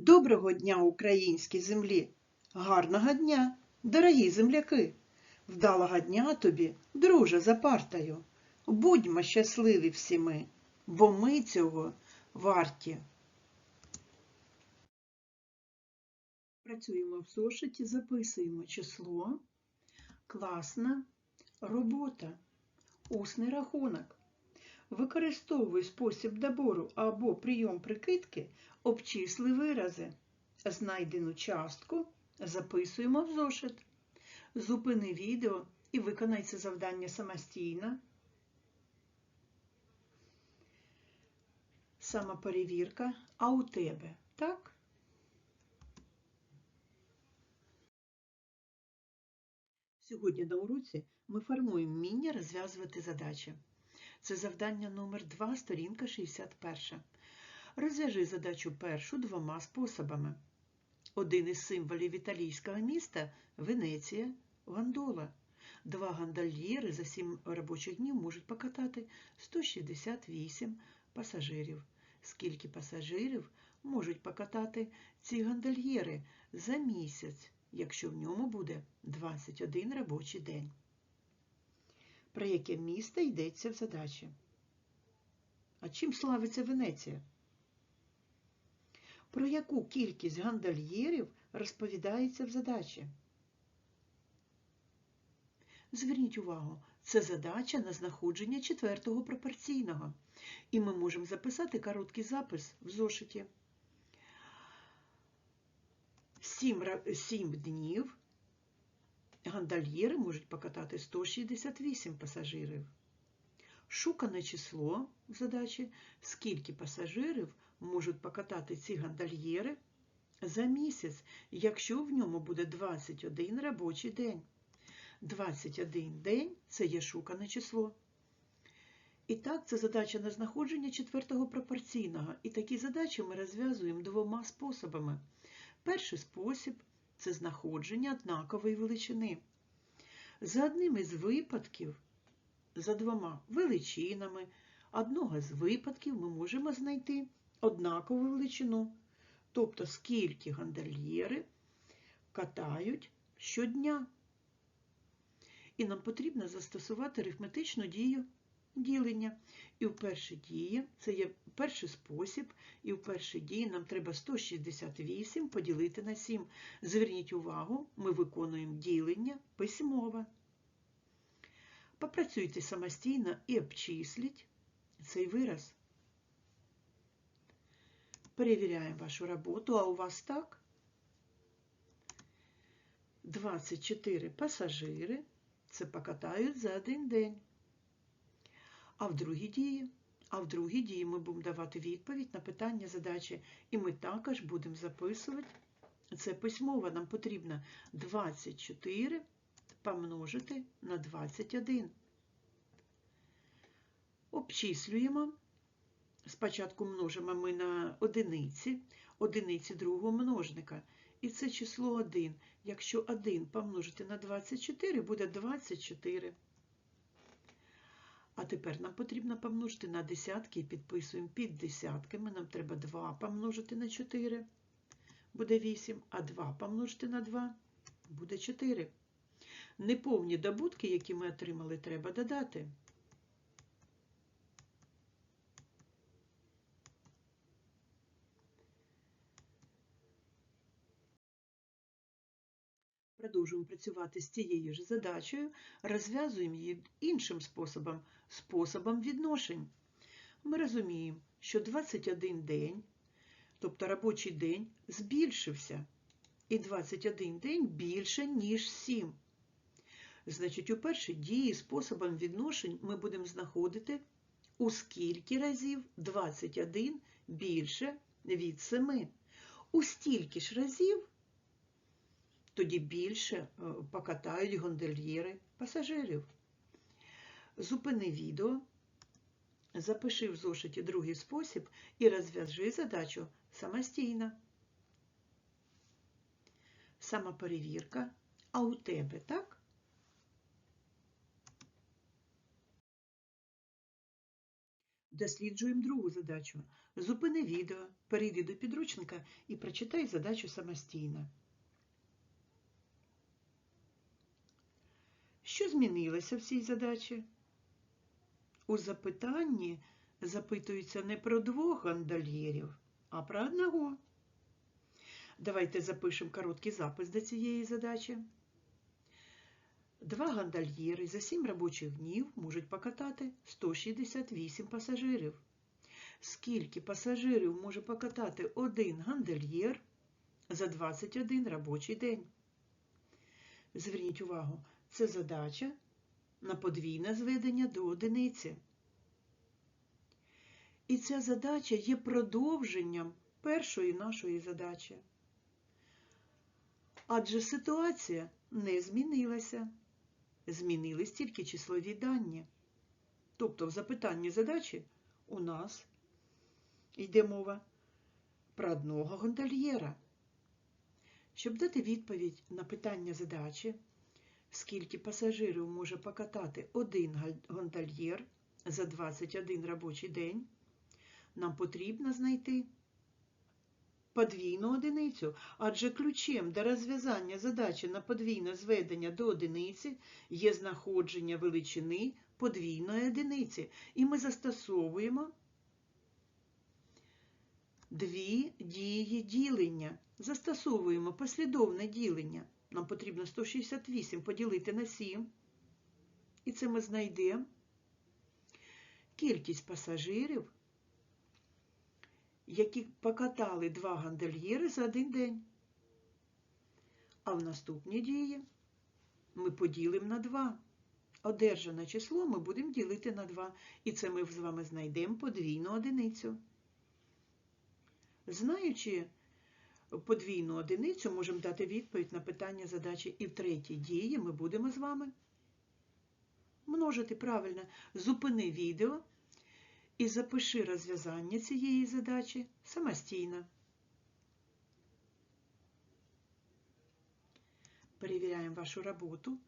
Доброго дня, українській землі! Гарного дня, дорогі земляки! Вдалого дня тобі, друже, за партою! Будьмо щасливі всі ми, бо ми цього варті. Працюємо в зошиті, записуємо число, класна робота, усний рахунок. Використовуй спосіб добору або прийом прикидки, обчисли вирази. Знайдену частку записуємо в зошит. Зупини відео і виконай це завдання самостійно. Самоперевірка, а у тебе, так? Сьогодні на уроці ми формуємо вміння розв'язувати задачі. Це завдання номер 2, сторінка 61. Розв'яжи задачу першу двома способами. Один із символів італійського міста Венеція, гондола. Два гондольєри за 7 робочих днів можуть покатати 168 пасажирів. Скільки пасажирів можуть покатати ці гондольєри за місяць, якщо в ньому буде 21 робочий день? Про яке місто йдеться в задачі? А чим славиться Венеція? Про яку кількість гондольєрів розповідається в задачі? Зверніть увагу, це задача на знаходження четвертого пропорційного. І ми можемо записати короткий запис в зошиті. 7, днів гондольєри можуть покатати 168 пасажирів. Шукане число в задачі, скільки пасажирів можуть покатати ці гондольєри за місяць, якщо в ньому буде 21 робочий день. 21 день це є шукане число. І так, це задача на знаходження четвертого пропорційного. І такі задачі ми розв'язуємо двома способами. Перший спосіб це знаходження однакової величини. За одним із випадків, за двома величинами, одного з випадків ми можемо знайти однакову величину, тобто скільки гондольєри катають щодня. І нам потрібно застосувати арифметичну дію ділення. І в першій дії, це є перший спосіб, і в першій дії нам треба 168 поділити на 7. Зверніть увагу, ми виконуємо ділення письмове. Попрацюйте самостійно і обчисліть цей вираз. Перевіряємо вашу роботу, а у вас так? 24 пасажири це покатають за один день. А в другій дії, а в другій дії ми будемо давати відповідь на питання задачі, і ми також будемо записувати це письмово. Нам потрібно 24 помножити на 21. Обчислюємо. Спочатку множимо ми на одиниці, одиниці другого множника. І це число 1. Якщо 1 помножити на 24, буде 24. А тепер нам потрібно помножити на десятки і підписуємо під десятками. Нам треба 2 помножити на 4, буде 8, а 2 помножити на 2 буде 4. Неповні добутки, які ми отримали, треба додати. Продовжуємо працювати з цією ж задачею, розв'язуємо її іншим способом, способом відношень. Ми розуміємо, що 21 день, тобто робочий день, збільшився. І 21 день більше, ніж 7. Значить, у першій дії способом відношень ми будемо знаходити, у скільки разів 21 більше від 7. У стільки ж разів тоді більше покатають гондольєри пасажирів. Зупини відео, запиши в зошиті другий спосіб і розв'яжи задачу самостійно. Самоперевірка, а у тебе, так? Досліджуємо другу задачу. Зупини відео, перейди до підручника і прочитай задачу самостійно. Що змінилося в цій задачі? У запитанні запитується не про двох гондольєрів, а про одного. Давайте запишемо короткий запис до цієї задачі. Два гондольєри за 7 робочих днів можуть покатати 168 пасажирів. Скільки пасажирів може покатати один гондольєр за 21 робочий день? Зверніть увагу, це задача на подвійне зведення до одиниці. І ця задача є продовженням першої нашої задачі. Адже ситуація не змінилася. Змінились тільки числові дані. Тобто в запитанні задачі у нас йде мова про одного гондольєра. Щоб дати відповідь на питання задачі, скільки пасажирів може покатати один гондольєр за 21 робочий день, нам потрібно знайти подвійну одиницю, адже ключем до розв'язання задачі на подвійне зведення до одиниці є знаходження величини подвійної одиниці. І ми застосовуємо дві дії ділення. Застосовуємо послідовне ділення. Нам потрібно 168 поділити на 7. І це ми знайдемо кількість пасажирів які покатали два гондольєри за один день. А в наступній дії ми поділимо на 2. Одержане число ми будемо ділити на 2. І це ми з вами знайдемо подвійну одиницю. Знаючи подвійну одиницю, можемо дати відповідь на питання задачі. І в третій дії ми будемо з вами множити правильно. Зупини відео і запиши розв'язання цієї задачі самостійно. Перевіряємо вашу роботу.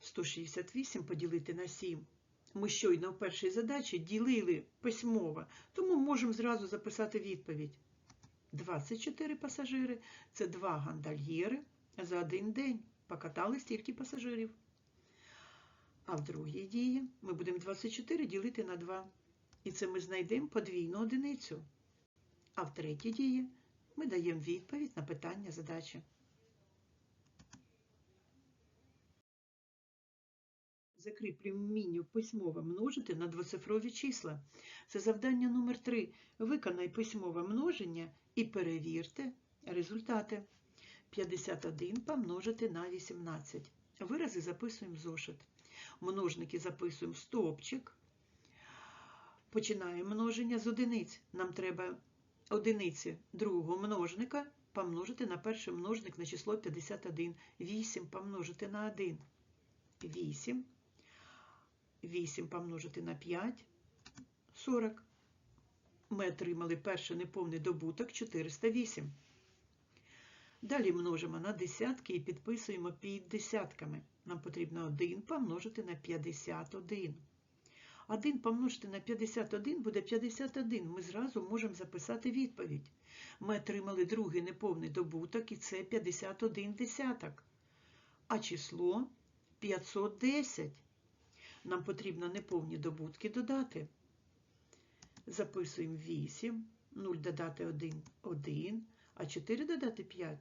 168 поділити на 7. Ми щойно в першій задачі ділили письмово, тому можемо зразу записати відповідь. 24 пасажири це 2 гандальєри за один день. Покатали стільки пасажирів. А в другій дії ми будемо 24 ділити на 2. І це ми знайдемо подвійну одиницю. А в третій дії ми даємо відповідь на питання задачі. Закріплюємо вміння письмово множити на двоцифрові числа. Це завдання номер 3 Виконай письмове множення і перевірте результати. 51 помножити на 18. Вирази записуємо в зошит. Множники записуємо в стовпчик. Починаємо множення з одиниць. Нам треба одиниці другого множника помножити на перший множник на число 51. 8 помножити на 1. 8. 8 помножити на 5. 40. Ми отримали перший неповний добуток 408. Далі множимо на десятки і підписуємо під десятками. Нам потрібно 1 помножити на 51. 1 помножити на 51 буде 51. Ми зразу можемо записати відповідь. Ми отримали другий неповний добуток, і це 51 десяток. А число 510. Нам потрібно неповні добутки додати. Записуємо 8, 0 додати 1 1, а 4 додати 5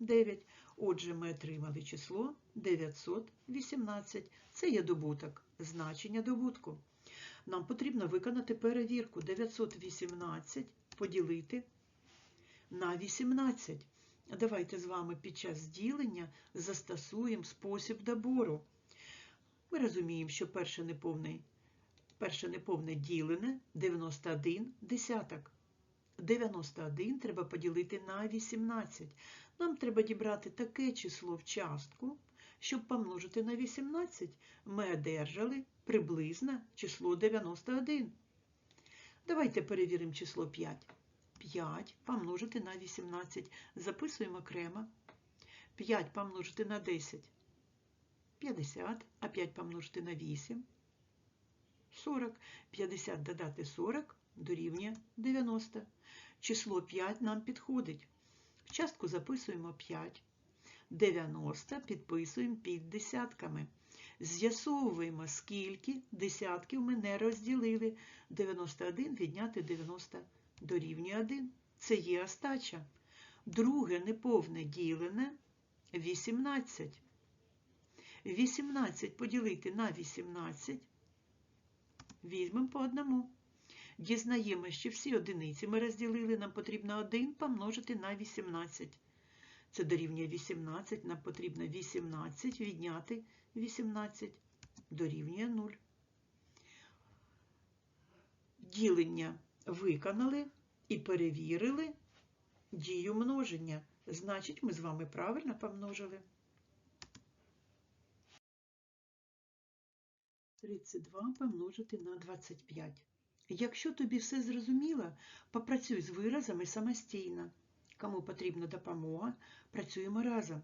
9. Отже, ми отримали число 918. Це є добуток, значення добутку. Нам потрібно виконати перевірку 918 поділити на 18. Давайте з вами під час ділення застосуємо спосіб добору. Ми розуміємо, що перше неповне, перше неповне ділене 91 десяток. 91 треба поділити на 18. Нам треба дібрати таке число в частку, щоб помножити на 18, ми одержали приблизно число 91. Давайте перевіримо число 5. 5 помножити на 18. Записуємо окремо. 5 помножити на 10. 50, а 5 помножити на 8. 40. 50 додати 40 дорівнює 90. Число 5 нам підходить. В частку записуємо 5. 90 підписуємо під десятками. З'ясовуємо, скільки десятків ми не розділили. 91 відняти 90 дорівнює 1. Це є остача. Друге неповне ділене 18. 18 поділити на 18. Візьмемо по одному. Дізнаємо, що всі одиниці ми розділили, нам потрібно 1 помножити на 18. Це дорівнює 18, нам потрібно 18 відняти 18 дорівнює 0. Ділення виконали і перевірили дію множення. Значить, ми з вами правильно помножили. 32 помножити на 25. Якщо тобі все зрозуміло, попрацюй з виразами самостійно. Кому потрібна допомога, працюємо разом.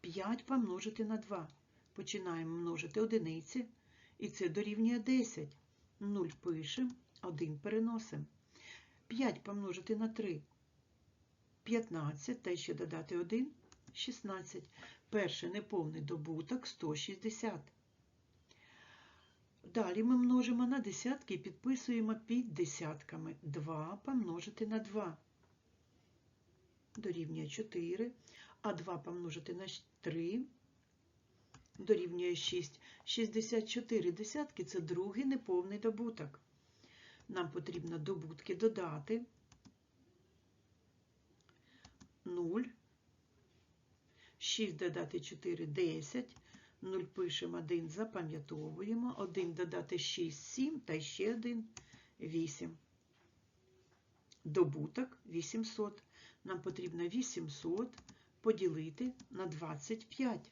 5 помножити на 2. Починаємо множити одиниці, і це дорівнює 10. 0 пишемо, 1 переносимо. 5 помножити на 3. 15, та ще додати 1 16. Перший неповний добуток 160. Далі ми множимо на десятки і підписуємо під десятками. 2 помножити на 2. Дорівнює 4. А 2 помножити на 3 дорівнює 6. 64 десятки це другий неповний добуток. Нам потрібно добутки додати. 0. 6 додати 4 10. 0 пишемо 1, запам'ятовуємо. 1 додати 6, 7 та ще 1 8. Добуток 800. Нам потрібно 800 поділити на 25.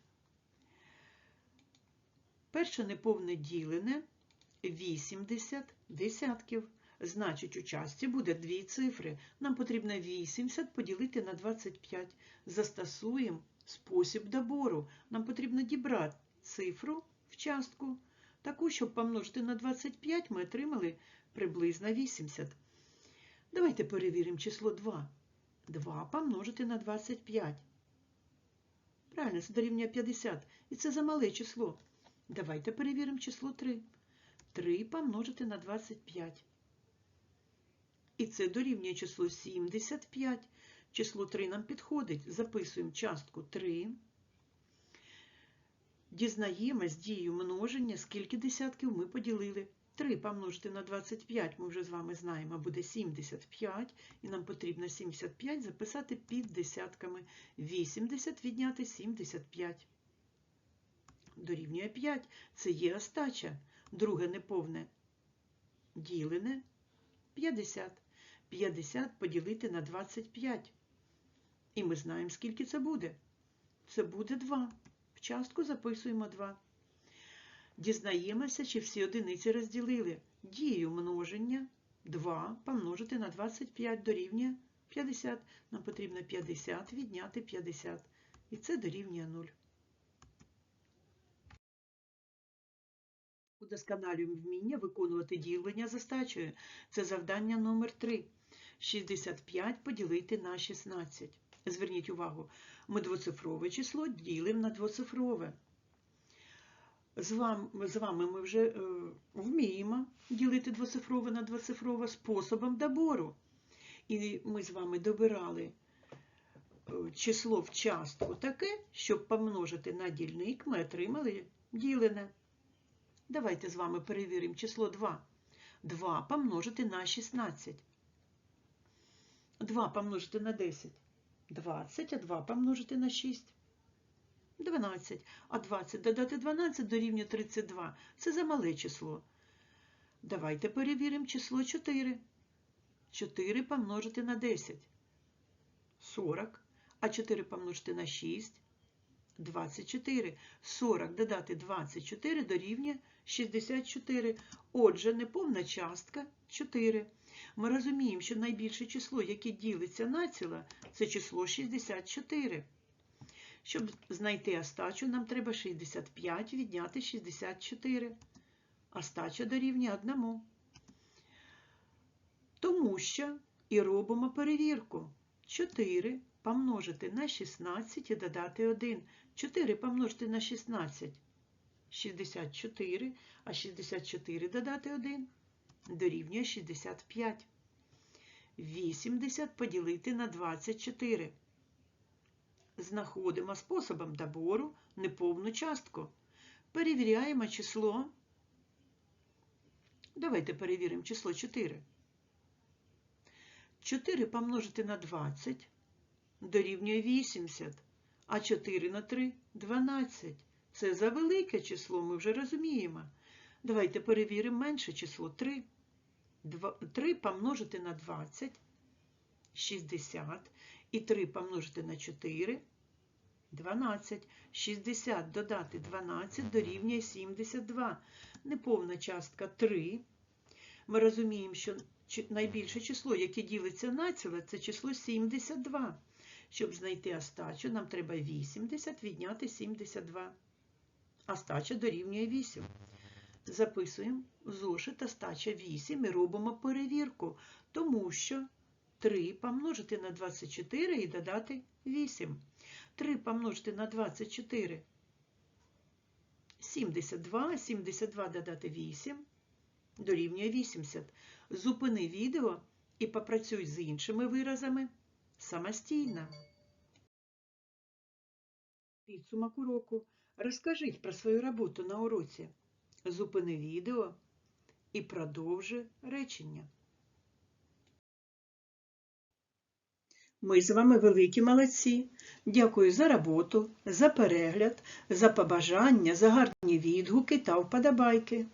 Перше неповне ділене 80 десятків. Значить, у часті буде дві цифри. Нам потрібно 80 поділити на 25. Застосуємо спосіб добору. Нам потрібно дібрати цифру в частку. Таку, щоб помножити на 25, ми отримали приблизно 80. Давайте перевіримо число 2. 2 помножити на 25. Правильно, це дорівнює 50. І це замале число. Давайте перевіримо число 3. 3 помножити на 25. І це дорівнює число 75. Число 3 нам підходить. Записуємо частку 3. Дізнаємось дію множення, скільки десятків ми поділили. 3 помножити на 25, ми вже з вами знаємо, буде 75. І нам потрібно 75 записати під десятками. 80 відняти 75. Дорівнює 5. Це є остача. Друге неповне ділене 50. 50 поділити на 25. І ми знаємо, скільки це буде. Це буде 2. В частку записуємо 2. Дізнаємося, чи всі одиниці розділили. Дію множення 2 помножити на 25 дорівнює 50. Нам потрібно 50 відняти 50. І це дорівнює 0. Удосконалюємо вміння виконувати ділення за стачею. Це завдання номер 3. 65 поділити на 16. Зверніть увагу, ми двоцифрове число ділимо на двоцифрове. З вами, з вами ми вже е, вміємо ділити двоцифрове на двоцифрове способом добору. І ми з вами добирали е, число в частку таке, щоб помножити на дільник, ми отримали ділене. Давайте з вами перевіримо число 2. 2 помножити на 16. 2 помножити на 10. 20, а 2 помножити на 6. 12. А 20 додати 12 дорівнює 32. Це замале число. Давайте перевіримо число 4. 4 помножити на 10. 40. А 4 помножити на 6. 24. 40 додати 24 дорівнює 64. Отже, неповна частка 4. Ми розуміємо, що найбільше число, яке ділиться на ціла, це число 64. Щоб знайти остачу, нам треба 65 відняти 64. а стача дорівнює 1. Тому що і робимо перевірку. 4 помножити на 16 і додати 1. 4 помножити на 16 64, а 64 додати 1 дорівнює 65. 80 поділити на 24. Знаходимо способом добору неповну частку. Перевіряємо число. Давайте перевіримо число 4. 4 помножити на 20 дорівнює 80, а 4 на 3 – 12. Це за велике число, ми вже розуміємо. Давайте перевіримо менше число 3. 3 помножити на 20 – 60. І 3 помножити на 4 – 12. 60 додати 12 дорівнює 72. Неповна частка 3. Ми розуміємо, що найбільше число, яке ділиться на ціле, це число 72. Щоб знайти остачу, нам треба 80 відняти 72. Остача дорівнює 8. Записуємо зошит остача 8 і робимо перевірку, тому що 3 помножити на 24 і додати 8. 3 помножити на 24 72, 72 додати 8 дорівнює 80. Зупини відео і попрацюй з іншими виразами самостійно. Підсумок уроку. Розкажіть про свою роботу на уроці. Зупини відео і продовжи речення. Ми з вами великі молодці. Дякую за роботу, за перегляд, за побажання, за гарні відгуки та вподобайки.